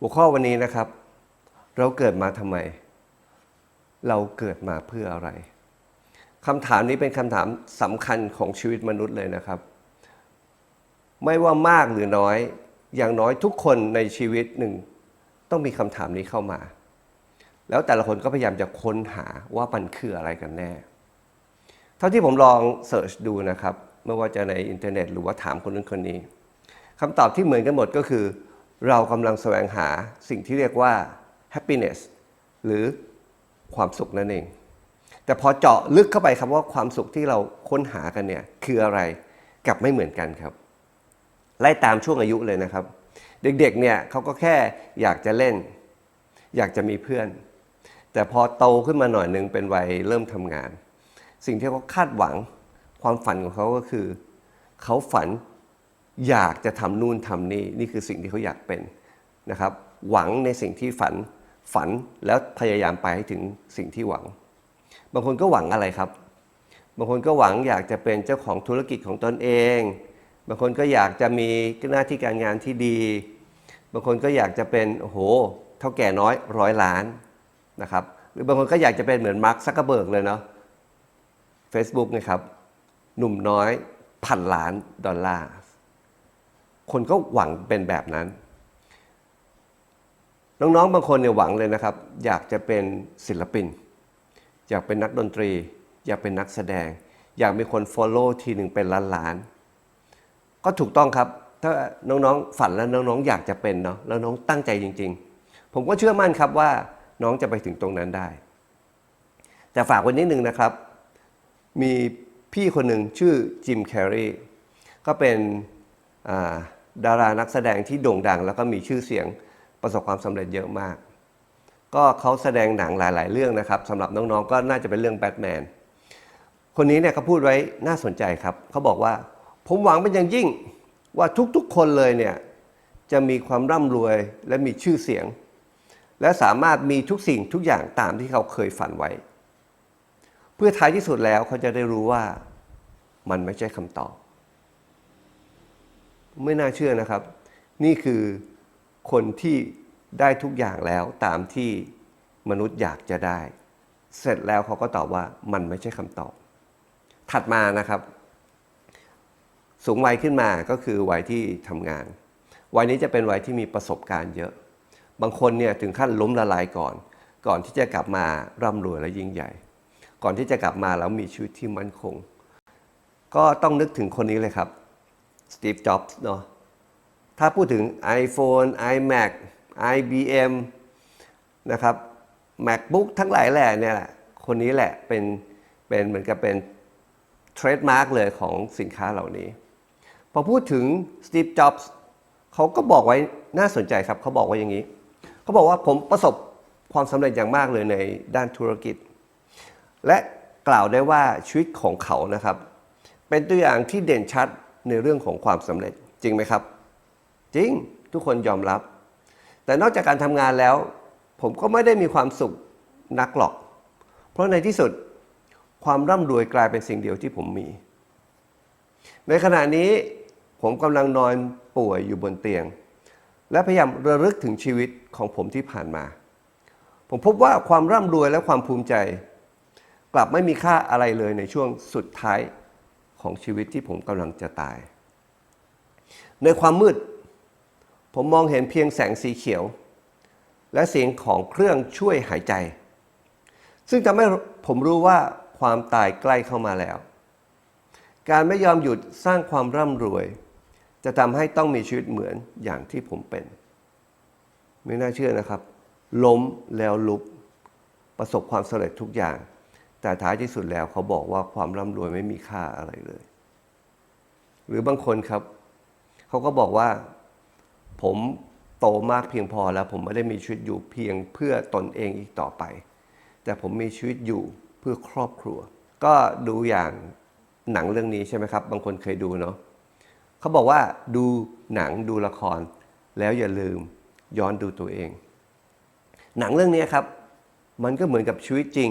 หัวข้อวันนี้นะครับ เราเกิดมาทำไม เราเกิดมาเพื่ออะไรคำถามนี้เป็นคำถามสำคัญของชีวิตมนุษย์เลยนะครับ ไม่ว่ามากหรือน้อย อย่างน้อยทุกคนในชีวิตหนึ่ง ต้องมีคำถามนี้เข้ามา แล้วแต่ละคนก็พยายามจะค้นหาว่ามันคืออะไรกันแน่ เท่าที่ผมลองเสิร์ชดูนะครับ ไม่ว่าจะในอินเทอร์เน็ต หรือว่าถามคนนั้นคนนี้คำตอบที่เหมือนกันหมดก็คือ เรากำลังแสวงหาสิ่งที่เรียกว่า happiness หรือความสุขนั่นเอง แต่พอเจาะลึกเข้าไปครับว่าความสุขที่เราค้นหากันเนี่ยคืออะไรกลับไม่เหมือนกันครับ ไล่ตามช่วงอายุเลยนะครับ เด็กๆเนี่ยเขาก็แค่อยากจะเล่น อยากจะมีเพื่อน แต่พอโตขึ้นมาหน่อยหนึ่งเป็นวัยเริ่มทำงาน สิ่งที่เขาคาดหวังความฝันของเขาก็คือ เขาฝัน อยากจะทำนู่นทำนี่นี่คือสิ่งที่เขาอยากเป็นนะครับ หวังในสิ่งที่ฝันฝันแล้วพยายามไปให้ถึงสิ่งที่หวัง บางคนก็หวังอะไรครับ บางคนก็หวังอยากจะเป็นเจ้าของธุรกิจของตนเอง บางคนก็อยากจะมีหน้าที่การงานที่ดี บางคนก็อยากจะเป็นโอ้โหเท่าแก่น้อยร้อยล้านนะครับ หรือบางคนก็อยากจะเป็นเหมือนมาร์คซักเกอร์เบิร์กเลยเนาะ Facebook นะครับ หนุ่มน้อยพันล้านดอลลาร์ คนก็หวังเป็นแบบนั้น น้องๆบางคนเนี่ยหวังเลยนะครับ อยากจะเป็นศิลปิน อยากเป็นนักดนตรี อยากเป็นนักแสดง อยากมีคน Follow ทีหนึ่งเป็นล้านๆก็ถูกต้องครับถ้าน้องๆฝันแล้วน้องๆอยากจะเป็นเนาะแล้วน้องตั้งใจจริง ๆ ผมก็เชื่อมั่นครับว่าน้องจะไปถึงตรงนั้นได้ แต่ฝากไว้นิดนึงนะครับ มีพี่คนหนึ่งชื่อจิมแคร์รีก็เป็นอ่า ดารานักแสดงที่โด่งดัง แล้วก็มีชื่อเสียงประสบความสำเร็จเยอะมาก ก็เขาแสดงหนังหลาย ๆ เรื่องนะครับสำหรับน้องๆก็น่าจะเป็นเรื่องแบทแมนคนนี้เนี่ยเขาพูดไว้น่าสนใจครับเขาบอกว่า ผมหวังเป็นอย่างยิ่งว่าทุกๆคนเลยเนี่ยจะมีความร่ำรวยและมีชื่อเสียง และสามารถมีทุกสิ่งทุกอย่างตามที่เขาเคยฝันไว้ เพื่อท้ายที่สุดแล้วเขาจะได้รู้ว่ามันไม่ใช่คำตอบ ไม่น่าเชื่อนะครับ นี่คือคนที่ได้ทุกอย่างแล้วตามที่มนุษย์อยากจะได้ เสร็จแล้วเขาก็ตอบว่ามันไม่ใช่คำตอบ ถัดมานะครับ สูงวัยขึ้นมาก็คือวัยที่ทำงาน วัยนี้จะเป็นวัยที่มีประสบการณ์เยอะ บางคนเนี่ยถึงขั้นล้มละลายก่อน ก่อนที่จะกลับมาร่ำรวยและยิ่งใหญ่ ก่อนที่จะกลับมาแล้วมีชีวิตที่มั่นคง ก็ต้องนึกถึงคนนี้เลยครับ สตีฟ จ็อบส์เนาะถ้าพูดถึง iPhone iMac IBM นะครับ MacBook ทั้งหลายแหล่เนี่ยแหละคนนี้แหละเป็นเป็นเหมือนกับเป็นเทรดมาร์กเลยของสินค้าเหล่านี้ พอพูดถึงสตีฟ จ็อบส์เขาก็บอกไว้น่าสนใจครับ เขาบอกว่าอย่างนี้ เขาบอกว่าผมประสบความสำเร็จอย่างมากเลยในด้านธุรกิจ และกล่าวได้ว่าชีวิตของเขานะครับ เป็นตัวอย่างที่เด่นชัด ในเรื่องของความสำเร็จจริงไหมครับ จริงทุกคนยอมรับ แต่นอกจากการทำงานแล้ว ผมก็ไม่ได้มีความสุขนักหรอก เพราะในที่สุดความร่ำรวยกลายเป็นสิ่งเดียวที่ผมมี ในขณะนี้ผมกำลังนอนป่วยอยู่บนเตียง และพยายามระลึกถึงชีวิตของผมที่ผ่านมา ผมพบว่าความร่ำรวยและความภูมิใจ กลับไม่มีค่าอะไรเลยในช่วงสุดท้าย ของชีวิตที่ผมกำลังจะตาย ในความมืด ผมมองเห็นเพียงแสงสีเขียว และเสียงของเครื่องช่วยหายใจ ซึ่งทำให้ผมรู้ว่าความตายใกล้เข้ามาแล้ว การไม่ยอมหยุดสร้างความร่ำรวย จะทำให้ต้องมีชีวิตเหมือนอย่างที่ผมเป็น ไม่น่าเชื่อนะครับ ล้มแล้วลุกประสบความสำเร็จทุกอย่าง แต่ท้ายที่สุดแล้วเขาบอกว่าความร่ำรวยไม่มีค่าอะไรเลย หรือบางคนครับ เขาก็บอกว่า ผมโตมากเพียงพอแล้ว ผมไม่ได้มีชีวิตอยู่เพียงเพื่อตนเองอีกต่อไป แต่ผมมีชีวิตอยู่เพื่อครอบครัว ก็ดูอย่างหนังเรื่องนี้ใช่ไหมครับ บางคนเคยดูเนาะเขาบอกว่าดูหนังดูละคร แล้วอย่าลืมย้อนดูตัวเอง หนังเรื่องนี้ครับ มันก็เหมือนกับชีวิตจริง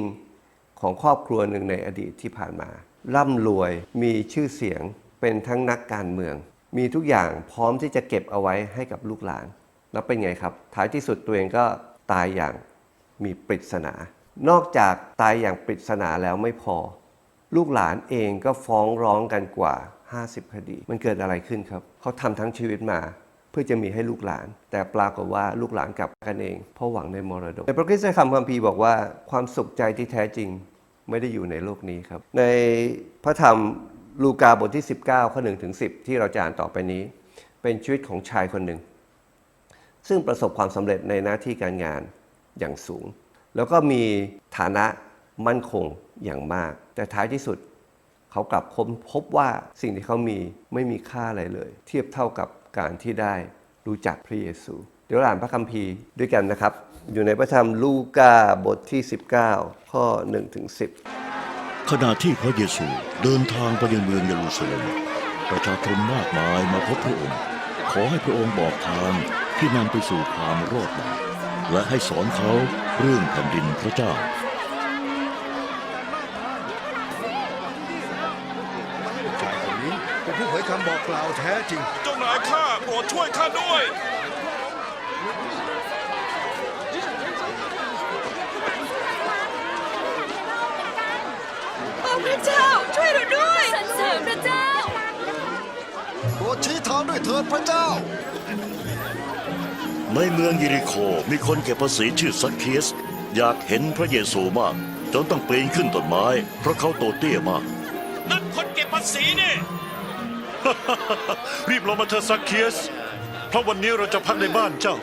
ของครอบครัวหนึ่งในอดีตที่ผ่านมา ร่ำรวยมีชื่อเสียงเป็นทั้งนักการเมือง มีทุกอย่างพร้อมที่จะเก็บเอาไว้ให้กับลูกหลาน แล้วเป็นไงครับ ท้ายที่สุดตัวเองก็ตายอย่างมีปริศนา นอกจากตายอย่างปริศนาแล้วไม่พอ ลูกหลานเองก็ฟ้องร้องกันกว่า 50 คดี มันเกิดอะไรขึ้นครับ เขาทำทั้งชีวิตมา พื่อจะมีให้ลูกหลาน แต่ปรากฏว่าลูกหลานกลับกันเอง เพราะหวังในมรดกในพระคริสตธรรมคัมภีร์บอกว่าความสุขใจที่แท้จริงไม่ได้อยู่ในโลกนี้ครับ ในพระธรรมลูกาบทที่ 19 ข้อ1ถึง10 ที่เราจะอ่านต่อไปนี้ เป็นชีวิตของชายคนหนึ่ง ซึ่งประสบความสำเร็จในหน้าที่การงานอย่างสูง แล้วก็มีฐานะมั่นคงอย่างมาก แต่ท้ายที่สุดเขากลับค้นพบว่าสิ่งที่เขามีไม่มีค่าอะไรเลย เทียบเท่ากับ การที่ได้รู้จักพระเยซู เดี๋ยวเราอ่านพระคัมภีร์ด้วยกันนะครับ อยู่ในพระธรรมลูกาบทที่ 19 ข้อ1ถึง10 ขณะที่พระเยซูเดินทางไปยังเมืองเยรูซาเล็มประชาชนมากมายมาพบพระองค์ ขอให้พระองค์บอกทางที่นำไปสู่ความรอดและให้สอนเขาเรื่องแผ่นดินพระเจ้า กกล่าวแท้จริง เจ้านายข้าโปรดช่วยข้าด้วย โอ้พระเจ้า ช่วยเราด้วยสรรเสริญพระเจ้า โปรดชี้ทางด้วยเถิดพระเจ้า ในเมืองเยริโคมีคนเก็บภาษีชื่อซักเคียส อยากเห็นพระเยซูมาก จนต้องปีนขึ้นต้นไม้ เพราะเขาโตเตี้ยมาก นั่นคนเก็บภาษีนี่ รีบลงมาเถอะซักเคียส เพราะวันนี้เราจะพักในบ้านเจ้า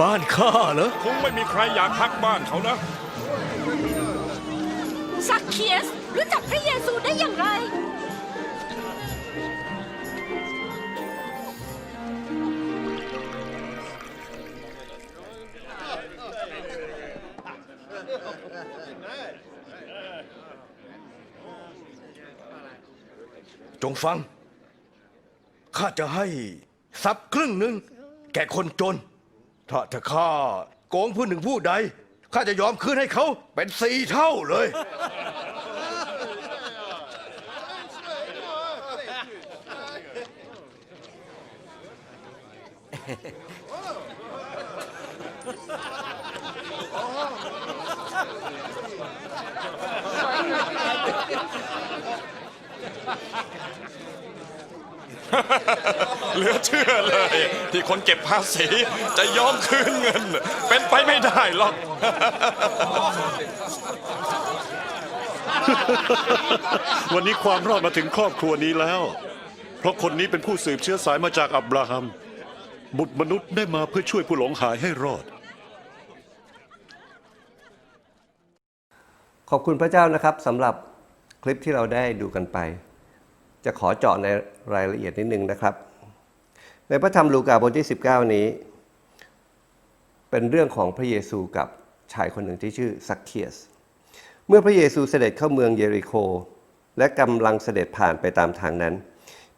บ้านข้าเหรอ คงไม่มีใครอยากพักบ้านเขานะ ซักเคียสรู้จักพระเยซูได้อย่างไร จงฟัง ข้าจะให้ทรัพย์ครึ่งหนึ่งแก่คนจน ถ้าถ้าข้าโกงผู้หนึ่งผู้ใดข้าจะยอมคืนให้เขาเป็นสี่เท่าเลย เหลือเชื่อเลย ที่คนเก็บภาษีจะยอมคืนเงิน เป็นไปไม่ได้หรอก วันนี้ความรอดมาถึงครอบครัวนี้แล้ว เพราะคนนี้เป็นผู้สืบเชื้อสายมาจากอับราฮัม บุตรมนุษย์ได้มาเพื่อช่วยผู้หลงหายให้รอด ขอบคุณพระเจ้านะครับสำหรับคลิปที่เราได้ดูกันไป จะขอเจาะในรายละเอียดนิดนึงนะครับ ในพระธรรมลูกาบทที่ 19 นี้ เป็นเรื่องของพระเยซูกับชายคนหนึ่งที่ชื่อซักเคียส เมื่อพระเยซูเสด็จเข้าเมืองเยริโค และกำลังเสด็จผ่านไปตามทางนั้น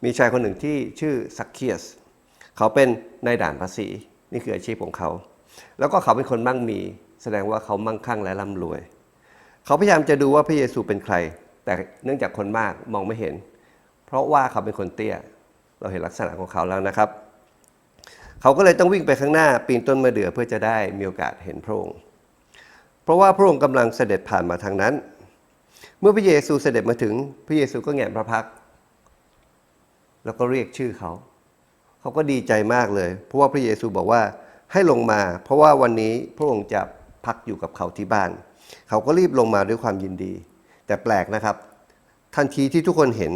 มีชายคนหนึ่งที่ชื่อซักเคียส เขาเป็นนายด่านภาษีนี่คืออาชีพของเขา แล้วก็เขาเป็นคนมั่งมี แสดงว่าเขามั่งคั่งและร่ำรวย เขาพยายามจะดูว่าพระเยซูเป็นใคร แต่เนื่องจากคนมากมองไม่เห็น เพราะว่าเขาเป็นคนเตี้ย เราเห็นลักษณะของเขาแล้วนะครับ เขาก็เลยต้องวิ่งไปข้างหน้าปีนต้นมะเดื่อเพื่อจะได้มีโอกาสเห็นพระองค์ เพราะว่าพระองค์กำลังเสด็จผ่านมาทางนั้น เมื่อพระเยซูเสด็จมาถึงพระเยซูก็แงนพระพัก แล้วก็เรียกชื่อเขา เขาก็ดีใจมากเลย เพราะว่าพระเยซูบอกว่าให้ลงมา เพราะว่าวันนี้พระองค์จะพักอยู่กับเขาที่บ้าน เขาก็รีบลงมาด้วยความยินดี แต่แปลกนะครับ ทันทีที่ทุกคนเห็น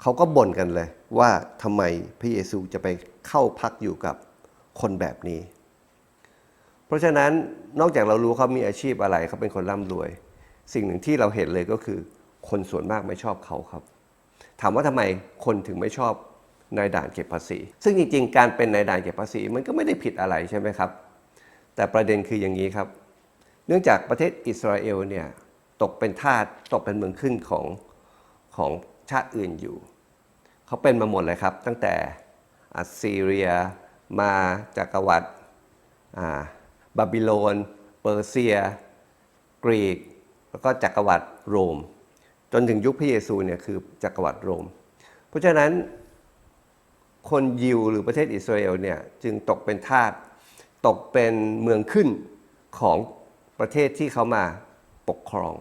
เขาก็บ่นกันเลย ว่าทำไมพระเยซูจะไปเข้าพักอยู่กับคนแบบนี้ เพราะฉะนั้นนอกจากเรารู้เขามีอาชีพอะไรเขาเป็นคนร่ำรวย สิ่งหนึ่งที่เราเห็นเลยก็คือ คนส่วนมากไม่ชอบเขาครับ ถามว่าทำไมคนถึงไม่ชอบนายด่านเก็บภาษี ซึ่งจริง ๆ การเป็นนายด่านเก็บภาษีมันก็ไม่ได้ผิดอะไรใช่ไหมครับ แต่ประเด็นคืออย่างนี้ครับ เนื่องจากประเทศอิสราเอลเนี่ยตกเป็นทาสตกเป็นเมืองขึ้นของของชาติอื่นอยู่ เขาเป็นมาหมดเลยครับ ตั้งแต่อัสซีเรีย มาจักรวรรดิบาบิโลน เปอร์เซีย กรีก แล้วก็จักรวรรดิโรม จนถึงยุคพระเยซูเนี่ยคือจักรวรรดิโรม เพราะฉะนั้นคนยิวหรือประเทศอิสราเอลเนี่ยจึงตกเป็นทาสตกเป็นเมืองขึ้นของประเทศที่เขามาปกครอง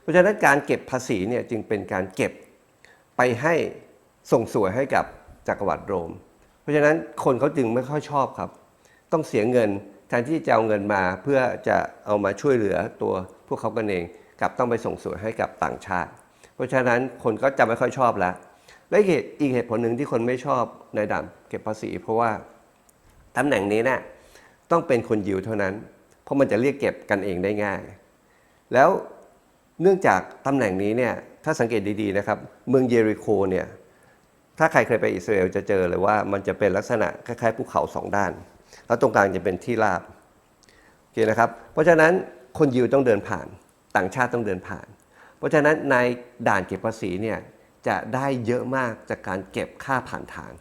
เพราะฉะนั้นการเก็บภาษีเนี่ยจึงเป็นการเก็บไปให้ ส่งสวยให้กับจักรวรรดิโรม เพราะฉะนั้นคนเขาจึงไม่ค่อยชอบครับ ต้องเสียเงินแทนที่จะเอาเงินมาเพื่อจะเอามาช่วยเหลือตัวพวกเขากันเองกลับต้องไปส่งสวยให้กับต่างชาติ เพราะฉะนั้นคนก็จะไม่ค่อยชอบแล้วและอีกเหตุอีกเหตุผลหนึ่งที่คนไม่ชอบนด่านเก็บภาษี เพราะว่าตำแหน่งนี้เนี่ยต้องเป็นคนยิวเท่านั้น เพราะมันจะเรียกเก็บกันเองได้ง่าย แล้วเนื่องจากตำแหน่งนี้เนี่ยถ้าสังเกตดีๆนะครับ เมืองเยริโคเนี่ย ถ้าใครเคยไปอิสราเอลจะเจอเลยว่ามันจะเป็นลักษณะคล้ายๆภูเขาสองด้าน แล้วตรงกลางจะเป็นที่ราบโอเคนะครับ เพราะฉะนั้นคนยิวต้องเดินผ่าน ต่างชาติต้องเดินผ่าน เพราะฉะนั้นในด่านเก็บภาษีเนี่ยจะได้เยอะมากจากการเก็บค่าผ่านทาง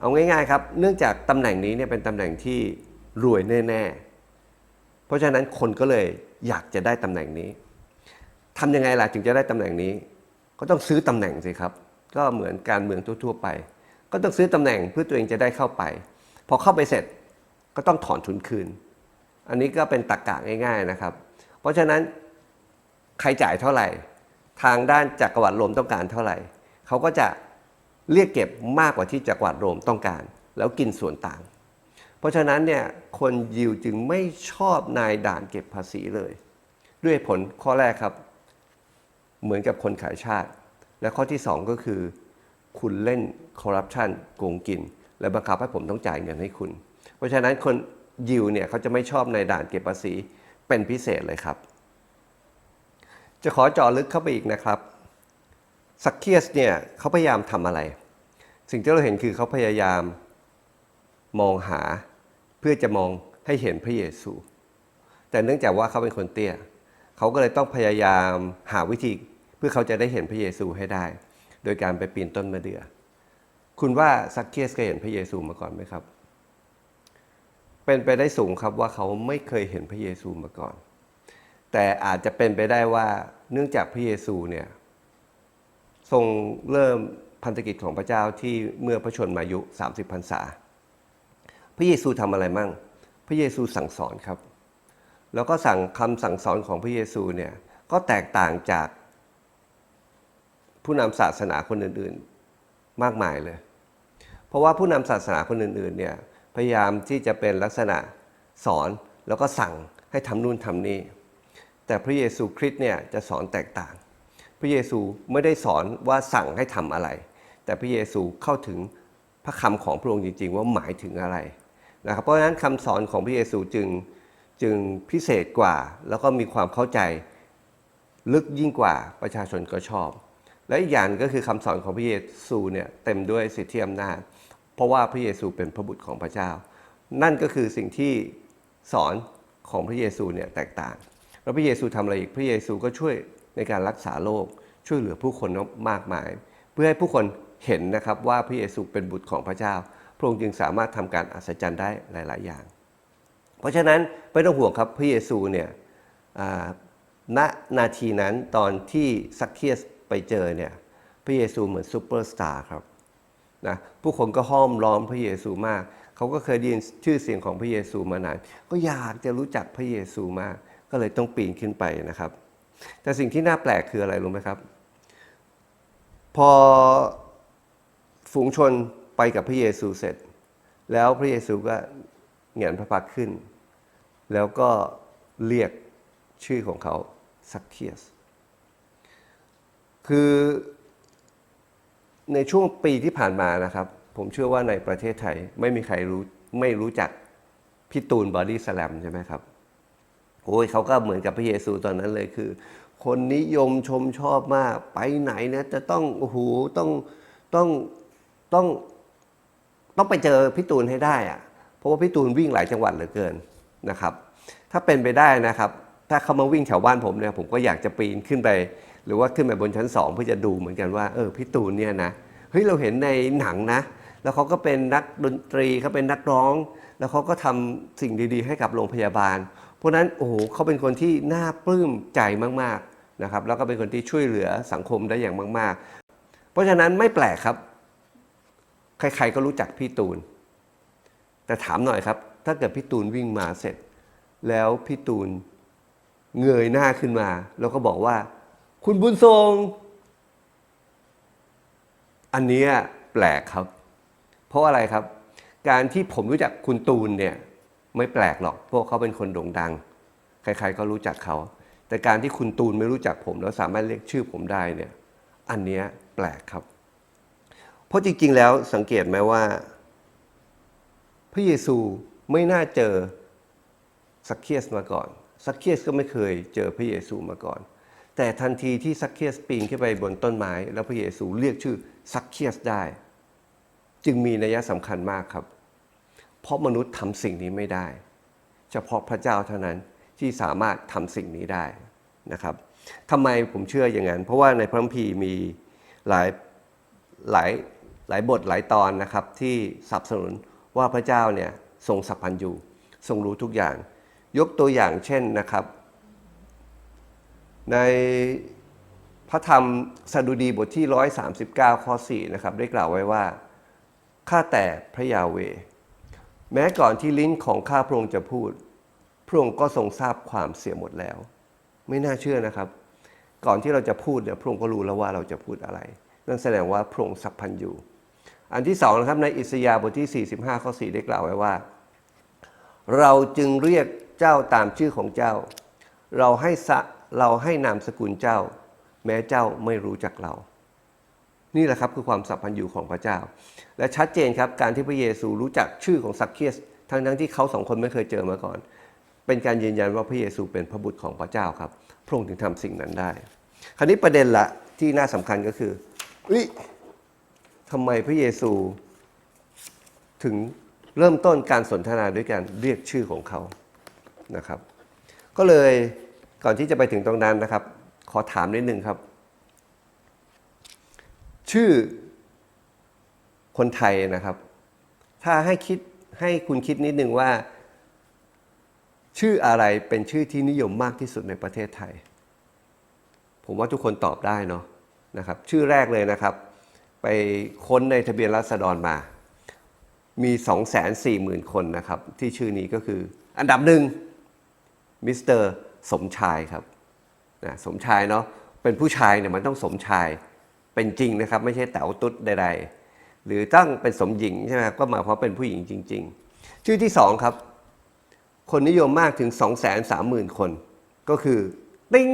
เอาง่ายๆครับ เนื่องจากตำแหน่งนี้เนี่ยเป็นตำแหน่งที่รวยแน่ๆ เพราะฉะนั้นคนก็เลยอยากจะได้ตำแหน่งนี้ทำยังไงล่ะถึงจะได้ตำแหน่งนี้ ก็ต้องซื้อตำแหน่งสิครับ ก็เหมือนการเมืองทั่วๆไป ก็ต้องซื้อตำแหน่งเพื่อตัวเองจะได้เข้าไป พอเข้าไปเสร็จก็ต้องถอนทุนคืน อันนี้ก็เป็นตรกกะง่าย ๆนะครับ เพราะฉะนั้นใครจ่ายเท่าไหร่ ทางด้านจักรวรรดิโรมต้องการเท่าไหร่ เขาก็จะเรียกเก็บมากกว่าที่จักรวรรดิโรมต้องการ แล้วกินส่วนต่าง เพราะฉะนั้นเนี่ยคนยิวจึงไม่ชอบนายด่านเก็บภาษีเลย ด้วยผลข้อแรกครับ เหมือนกับคนขายชาติ และข้อที่ 2 ก็คือ คุณเล่นคอร์รัปชันโกงกิน และบังคับให้ผมต้องจ่ายเงินให้คุณ เพราะฉะนั้นคนยิวเนี่ยเขาจะไม่ชอบในด่านเก็บภาษีเป็นพิเศษเลยครับ จะขอเจาะลึกเข้าไปอีกนะครับซักเคียสเนี่ยเขาพยายามทำอะไร สิ่งที่เราเห็นคือเขาพยายามมองหาเพื่อจะมองให้เห็นพระเยซู แต่เนื่องจากว่าเขาเป็นคนเตี้ย เขาก็เลยต้องพยายามหาวิธี พื่อเขาจะได้เห็นพระเยซูให้ได้ โดยการไปปีนต้นมะเดื่อ คุณว่าซักเคียสเคยเห็นพระเยซูมาก่อนไหมครับ เป็นไปได้สูงครับว่าเขาไม่เคยเห็นพระเยซูมาก่อน แต่อาจจะเป็นไปได้ว่าเนื่องจากพระเยซูเนี่ยทรงเริ่มพันธกิจของพระเจ้าที่เมื่อพระชนมายุ 30พรรษา พระเยซูทำอะไรมั่ง พระเยซูสั่งสอนครับ แล้วก็สั่งคำสั่งสอนของพระเยซูเนี่ยก็แตกต่างจาก ผู้นำศาสนาคนอื่นๆ มากมายเลย เพราะว่าผู้นำศาสนาคนอื่นๆเนี่ยพยายามที่จะเป็นลักษณะสอนแล้วก็สั่งให้ทำนู่นทำนี่แต่พระเยซูคริสต์เนี่ยจะสอนแตกต่าง พระเยซูไม่ได้สอนว่าสั่งให้ทำอะไร แต่พระเยซูเข้าถึงพระคำของพระองค์จริง ๆ ว่าหมายถึงอะไรนะครับเพราะฉะนั้นคำสอนของพระเยซูจึงจึงพิเศษกว่า แล้วก็มีความเข้าใจลึกยิ่งกว่าประชาชนก็ชอบ และอีกอย่างก็คือคำสอนของพระเยซูเนี่ยเต็มด้วยสิทธิอำนาจ เพราะว่าพระเยซูเป็นพระบุตรของพระเจ้า นั่นก็คือสิ่งที่สอนของพระเยซูเนี่ยแตกต่าง แล้วพระเยซูทำอะไรอีกพระเยซูก็ช่วยในการรักษาโรคช่วยเหลือผู้คนมากมาย เพื่อให้ผู้คนเห็นนะครับว่าพระเยซูเป็นบุตรของพระเจ้า พระองค์จึงสามารถทำการอัศจรรย์ได้หลาย ๆ อย่าง เพราะฉะนั้นไม่ต้องห่วงครับพระเยซูเนี่ยณนาทีนั้นตอนที่ซักเคียส ไปเจอเนี่ยพระเยซูเหมือนซูเปอร์สตาร์ครับนะผู้คนก็ห้อมล้อมพระเยซูมาก เขาก็เคยได้ยินชื่อเสียงของพระเยซูมานานก็อยากจะรู้จักพระเยซูมาก ก็เลยต้องปีนขึ้นไปนะครับ แต่สิ่งที่น่าแปลกคืออะไรรู้ไหมครับ พอฝูงชนไปกับพระเยซูเสร็จ แล้วพระเยซูก็เหงียนพระพักขึ้น แล้วก็เรียกชื่อของเขาซักเคียส คือในช่วงปีที่ผ่านมานะครับ ผมเชื่อว่าในประเทศไทยไม่มีใครรู้ไม่รู้จักพี่ตูนบอดี้สแลมใช่ไหมครับโอ้ยเขาก็เหมือนกับพระเยซูตอนนั้นเลยคือ คนนิยมชมชอบมาก ไปไหนนะจะต้องโอ้โหต้องต้องต้องต้องไปเจอพี่ตูนให้ได้อะเพราะว่าพี่ตูนวิ่งหลายจังหวัดเหลือเกินนะครับ ถ้าเป็นไปได้นะครับ ถ้าเขามาวิ่งแถวบ้านผมเนี่ยผมก็อยากจะปีนขึ้นไป หรือว่าขึ้นไปบนชั้นสองเพื่อจะดูเหมือนกันว่าเออพี่ตูนเนี่ยนะเฮ้ยเราเห็นในหนังนะ แล้วเขาก็เป็นนักดนตรีเขาเป็นนักร้อง แล้วเขาก็ทำสิ่งดีๆ ให้กับโรงพยาบาล เพราะฉะนั้นโอ้โหเขาเป็นคนที่น่าปลื้มใจมากๆนะครับแล้วก็เป็นคนที่ช่วยเหลือสังคมได้อย่างมาก ๆ เพราะฉะนั้นไม่แปลกครับ ใครๆก็รู้จักพี่ตูน แต่ถามหน่อยครับ ถ้าเกิดพี่ตูนวิ่งมาเสร็จ แล้วพี่ตูนเงยหน้าขึ้นมา แล้วก็บอกว่า คุณบุญทรง อันนี้แปลกครับ เพราะอะไรครับ การที่ผมรู้จักคุณตูนเนี่ยไม่แปลกหรอกเพราะเขาเป็นคนโด่งดัง ใครๆก็รู้จักเขา แต่การที่คุณตูนไม่รู้จักผม แล้วสามารถเรียกชื่อผมได้เนี่ย อันนี้แปลกครับ เพราะจริงๆแล้วสังเกตไหมว่า พระเยซูไม่น่าเจอซักเคียสมาก่อนซักเคียสก็ไม่เคยเจอพระเยซูมาก่อน แต่ทันทีที่ซักเคียสปีนขึ้นไปบนต้นไม้ แล้วพระเยซูเรียกชื่อซักเคียสได้ จึงมีนัยสำคัญมากครับ เพราะมนุษย์ทำสิ่งนี้ไม่ได้ เฉพาะพระเจ้าเท่านั้นที่สามารถทำสิ่งนี้ได้นะครับทำไมผมเชื่ออย่างนั้น เพราะว่าในพระคัมภีร์มีหลายหลายหลายบทหลายตอนนะครับที่สนับสนุนว่าพระเจ้าเนี่ยทรงสัพพันธ์อยู่ทรงรู้ทุกอย่าง ยกตัวอย่างเช่นนะครับ ในพระธรรมสดุดีบทที่ 139 ข้อ 4 นะครับ ได้กล่าวไว้ว่า ข้าแต่พระยาเว แม้ก่อนที่ลิ้นของข้าพระองค์จะพูด พระองค์ก็ทรงทราบความเสียหมดแล้ว ไม่น่าเชื่อนะครับ ก่อนที่เราจะพูดเนี่ยพระองค์ก็รู้แล้วว่าเราจะพูดอะไร นั่นแสดงว่าพระองค์สัพพันอยู่ อันที่สองนะครับในอิสยาห์บทที่ 45 ข้อ 4 ได้กล่าวไว้ว่า เราจึงเรียกเจ้าตามชื่อของเจ้า เราให้สะ เราให้นามสกุลเจ้า แม้เจ้าไม่รู้จักเรา นี่แหละครับคือความสัพพันธ์อยู่ของพระเจ้า และชัดเจนครับการที่พระเยซูรู้จักชื่อของซักเคียสทั้งทั้งที่เขาสองคนไม่เคยเจอมาก่อน เป็นการยืนยันว่าพระเยซูเป็นพระบุตรของพระเจ้าครับพระองค์ถึงทำสิ่งนั้นได้ คราวนี้ประเด็นละที่น่าสำคัญก็คือเฮ้ยทำไมพระเยซูถึงเริ่มต้นการสนทนาด้วยการเรียกชื่อของเขานะครับ ก็เลย ก่อนที่จะไปถึงตรงนั้นนะครับ ขอถามนิดนึงครับ ชื่อคนไทยนะครับ ถ้าให้คิดให้คุณคิดนิดนึงว่า ชื่ออะไรเป็นชื่อที่นิยมมากที่สุดในประเทศไทย ผมว่าทุกคนตอบได้เนาะนะครับ ชื่อแรกเลยนะครับ ไปค้นในทะเบียนราษฎรมา มี 240,000 คนนะครับ ที่ชื่อนี้ก็คือ อันดับหนึ่งมิสเตอร์ สมชายครับนะสมชายเนาะเป็นผู้ชายเนี่ยมันต้องสมชาย เป็นจริงนะครับ ไม่ใช่แต๋วตุ๊ดใดๆหรือตั้งเป็นสมหญิงใช่ไหมก็หมายความว่าเป็นผู้หญิงจริง ๆ ชื่อที่สองครับ คนนิยมมากถึง 230,000 คน ก็คือติ้ง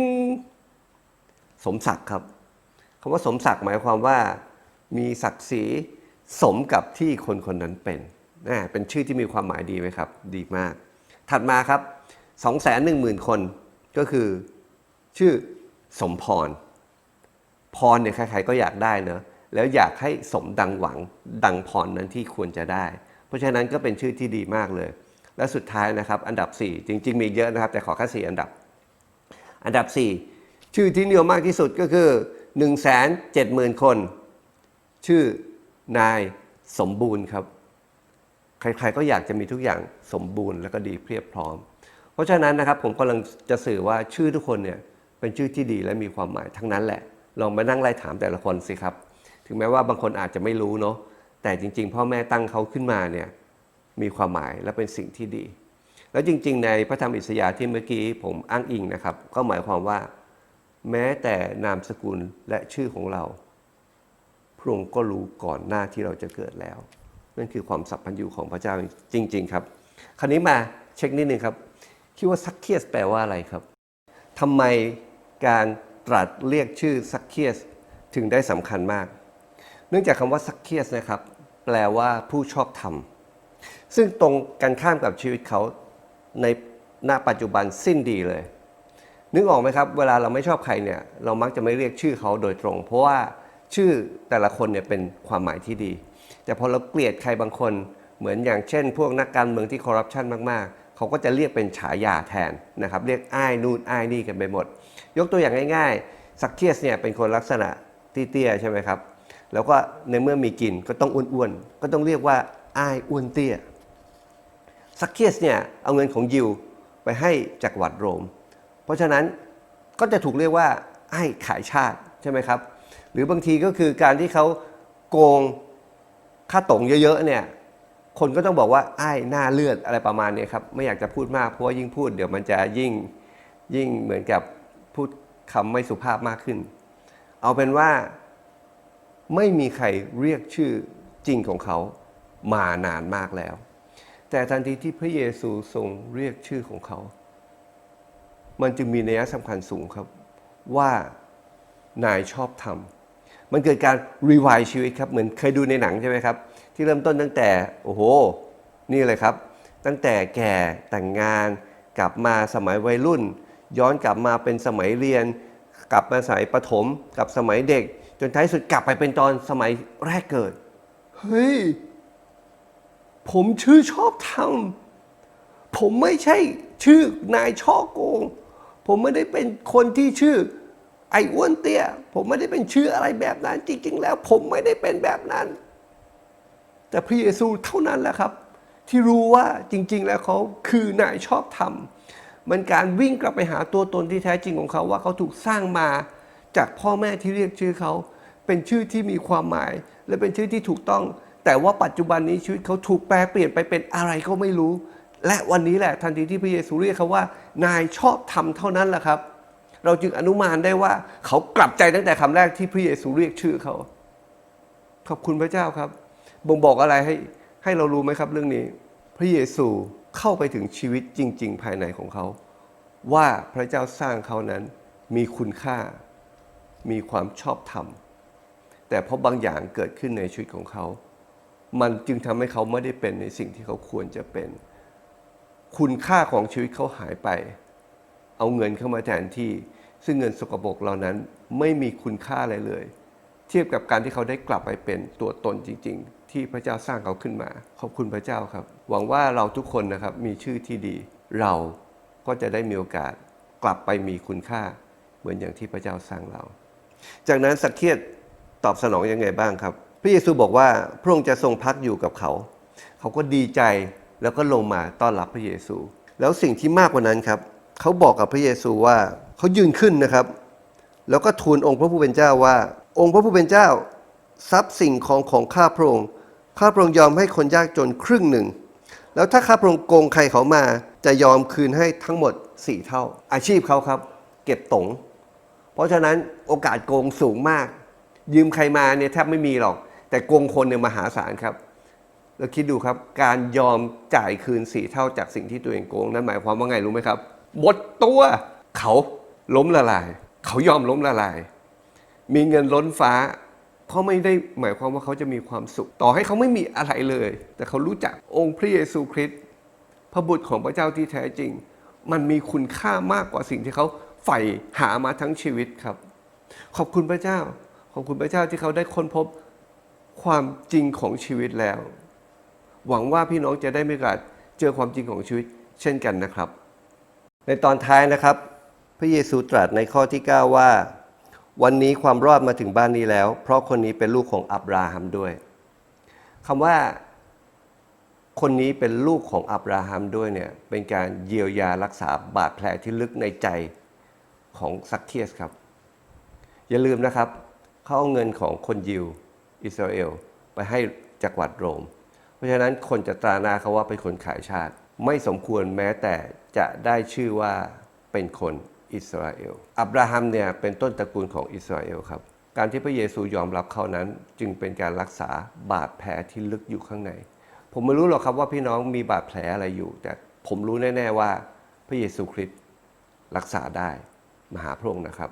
สมศักดิ์ครับคำว่าสมศักดิ์หมายความว่ามีศักดิ์ศรีสมกับที่คนคนนั้นเป็นนะเป็นชื่อที่มีความหมายดีไหมครับ ดีมาก ถัดมาครับ 210,000 คน ก็คือชื่อสมพร พรเนี่ยใครๆก็อยากได้เนอะแล้วอยากให้สมดังหวังดังพรนั้นที่ควรจะได้ เพราะฉะนั้นก็เป็นชื่อที่ดีมากเลย และสุดท้ายนะครับ อันดับ 4 จริง ๆ มีเยอะนะครับ แต่ขอแค่4อันดับ อันดับ 4 ชื่อที่นิยมมากที่สุดก็คือ 170,000 คน ชื่อนายสมบูรณ์ครับ ใครๆก็อยากจะมีทุกอย่างสมบูรณ์แล้วก็ดีเพียบพร้อม ราะฉะนั้นนะครับผมกำลังจะสื่อว่าชื่อทุกคนเนี่ยเป็นชื่อที่ดีและมีความหมายทั้งนั้นแหละ ลองมานั่งไล่ถามแต่ละคนสิครับ ถึงแม้ว่าบางคนอาจจะไม่รู้เนาะแต่จริง ๆ พ่อแม่ตั้งเขาขึ้นมาเนี่ยมีความหมายและเป็นสิ่งที่ดี แล้วจริง ๆ ในพระธรรมอิสยาห์ที่เมื่อกี้ผมอ้างอิงนะครับ ก็หมายความว่า แม้แต่นามสกุลและชื่อของเราพระองค์ก็รู้ก่อนหน้าที่เราจะเกิดแล้ว นั่นคือความสัพพันธ์อยู่ของพระเจ้าจริง ๆ ครับ คราวนี้มาเช็คนิดนึงครับ คิดว่าซักเคียสแปลว่าอะไรครับทำไมการตรัสเรียกชื่อซักเคียสถึงได้สำคัญมาก เนื่องจากคำว่าซักเคียสนะครับ แปลว่าผู้ชอบธรรม ซึ่งตรงกันข้ามกับชีวิตเขาในณปัจจุบันสิ้นดีเลย นึกออกไหมครับ เวลาเราไม่ชอบใครเนี่ย เรามักจะไม่เรียกชื่อเขาโดยตรง เพราะว่าชื่อแต่ละคนเนี่ยเป็นความหมายที่ดี แต่พอเราเกลียดใครบางคนเหมือนอย่างเช่น พวกนักการเมืองที่คอร์รัปชันมากๆ เขาก็จะเรียกเป็นฉายาแทนนะครับเรียกอ้ายนู่นอ้ายนี่กันไปหมด ยกตัวอย่างง่ายๆซักเคียสเนี่ยเป็นคนลักษณะเตี้ยใช่ไหมครับแล้วก็ในเมื่อมีกินก็ต้องอ้วนๆก็ต้องเรียกว่าอ้ายอ้วนเตี้ยซักเคียสเนี่ยเอาเงินของยิวไปให้จักรวรรดิโรม เพราะฉะนั้นก็จะถูกเรียกว่าไอ้ขายชาติใช่ไหมครับ หรือบางทีก็คือการที่เขาโกงค่าตงเยอะๆเนี่ย คนก็ต้องบอกว่าไอ้ายหน้าเลือดอะไรประมาณนี้ครับไม่อยากจะพูดมากเพราะว่ายิ่งพูดเดี๋ยวมันจะยิ่งยิ่งเหมือนกับพูดคำไม่สุภาพมากขึ้น เอาเป็นว่าไม่มีใครเรียกชื่อจริงของเขามานานมากแล้ว แต่ทันทีที่พระเยซูทรงเรียกชื่อของเขา มันจึงมีนัยสำคัญสูงครับว่านายชอบทำ มันเกิดการรีไวล์ชีวิตครับเหมือนเคยดูในหนังใช่ไหมครับ ที่เริ่มต้นตั้งแต่โอ้โห นี่เลยครับ ตั้งแต่แก่แต่งงาน กลับมาสมัยวัยรุ่น ย้อนกลับมาเป็นสมัยเรียน กลับมาสมัยประถมกับสมัยเด็ก จนท้ายสุดกลับไปเป็นตอนสมัยแรกเกิดเฮ้ยผมชื่อชอบทำผมไม่ใช่ชื่อนายช่อโกง ผมไม่ได้เป็นคนที่ชื่อ ไอ้อ้วนเตี้ย ผมไม่ได้เป็นชื่ออะไรแบบนั้น จริง ๆ แล้ว ผมไม่ได้เป็นแบบนั้น แต่พระเยซูเท่านั้นแหละครับ ที่รู้ว่าจริง ๆ แล้วเขาคือนายชอบธรรมมันการวิ่งกลับไปหาตัวตนที่แท้จริงของเขาว่าเขาถูกสร้างมาจากพ่อแม่ที่เรียกชื่อเขาเป็นชื่อที่มีความหมาย และเป็นชื่อที่ถูกต้อง แต่ว่าปัจจุบันนี้ชีวิตเขาถูกแปลเปลี่ยนไปเป็นอะไรก็ไม่รู้ และวันนี้แหละทันทีที่พระเยซูเรียกเขาว่า นายชอบธรรมเท่านั้นแหละครับ เราจึงอนุมานได้ว่า เขากลับใจตั้งแต่คำแรกที่พระเยซูเรียกชื่อเขา ขอบคุณพระเจ้าครับ บ่งบอกอะไรให้ให้เรารู้ไหมครับเรื่องนี้ พระเยซูเข้าไปถึงชีวิตจริง ๆ ภายในของเขา ว่าพระเจ้าสร้างเขานั้นมีคุณค่า มีความชอบธรรม แต่เพราะบางอย่างเกิดขึ้นในชีวิตของเขา มันจึงทำให้เขาไม่ได้เป็นในสิ่งที่เขาควรจะเป็น คุณค่าของชีวิตเขาหายไป เอาเงินเข้ามาแทนที่ ซึ่งเงินสกปรกเหล่านั้นไม่มีคุณค่าอะไรเลย เทียบกับการที่เขาได้กลับไปเป็นตัวตนจริง ๆ ที่พระเจ้าสร้างเขาขึ้นมา ขอบคุณพระเจ้าครับ หวังว่าเราทุกคนนะครับมีชื่อที่ดี เราก็จะได้มีโอกาสกลับไปมีคุณค่า เหมือนอย่างที่พระเจ้าสร้างเรา จากนั้นสักเคียดตอบสนองยังไงบ้างครับ พระเยซูบอกว่าพระองค์จะทรงพักอยู่กับเขา เขาก็ดีใจแล้วก็ลงมาต้อนรับพระเยซู แล้วสิ่งที่มากกว่านั้นครับ เขาบอกกับพระเยซูว่าเขายืนขึ้นนะครับ แล้วก็ทูลองค์พระผู้เป็นเจ้าว่า องค์พระผู้เป็นเจ้า ทรัพย์สิ่งของของข้าพระองค์ข้าพระองค์ยอมให้คนยากจนครึ่งหนึ่ง แล้วถ้าข้าพระองค์โกงใครเขามาจะยอมคืนให้ทั้งหมดสี่เท่า อาชีพเขาครับ เก็บตงเพราะฉะนั้นโอกาสโกงสูงมาก ยืมใครมาเนี่ยแทบไม่มีหรอก แต่โกงคนเนี่ยมหาศาลครับแล้วคิดดูครับ การยอมจ่ายคืนสี่เท่าจากสิ่งที่ตัวเองโกง นั่นหมายความว่าไงรู้ไหมครับ หมดตัวเขาล้มละลาย เขายอมล้มละลาย มีเงินล้นฟ้าเพราะไม่ได้หมายความว่าเขาจะมีความสุข ต่อให้เขาไม่มีอะไรเลย แต่เขารู้จักองค์พระเยซูคริสต์พระบุตรของพระเจ้าที่แท้จริง มันมีคุณค่ามากกว่าสิ่งที่เขาใฝ่หามาทั้งชีวิตครับ ขอบคุณพระเจ้า ขอบคุณพระเจ้าที่เขาได้ค้นพบความจริงของชีวิตแล้ว หวังว่าพี่น้องจะได้มีโอกาสเจอความจริงของชีวิตเช่นกันนะครับ ในตอนท้ายนะครับ พระเยซูตรัสในข้อที่ 9 ว่า วันนี้ความรอดมาถึงบ้านนี้แล้ว เพราะคนนี้เป็นลูกของอับราฮัมด้วยคำว่าคนนี้เป็นลูกของอับราฮัมด้วยเนี่ยเป็นการเยียวยารักษาบาดแผลที่ลึกในใจของซักเคียสครับ อย่าลืมนะครับเขาเอาเงินของคนยิวอิสราเอลไปให้จักรวรรดิโรม เพราะฉะนั้นคนจะตราหน้าเขาว่าเป็นคนขายชาติ ไม่สมควรแม้แต่ จะได้ชื่อว่าเป็นคนอิสราเอล อับราฮัมเนี่ยเป็นต้นตระกูลของอิสราเอลครับ การที่พระเยซูยอมรับเขานั้น จึงเป็นการรักษาบาดแผลที่ลึกอยู่ข้างใน ผมไม่รู้หรอกครับว่าพี่น้องมีบาดแผลอะไรอยู่ แต่ผมรู้แน่ ๆว่า พระเยซูคริสต์รักษาได้มาหาพระองค์นะครับ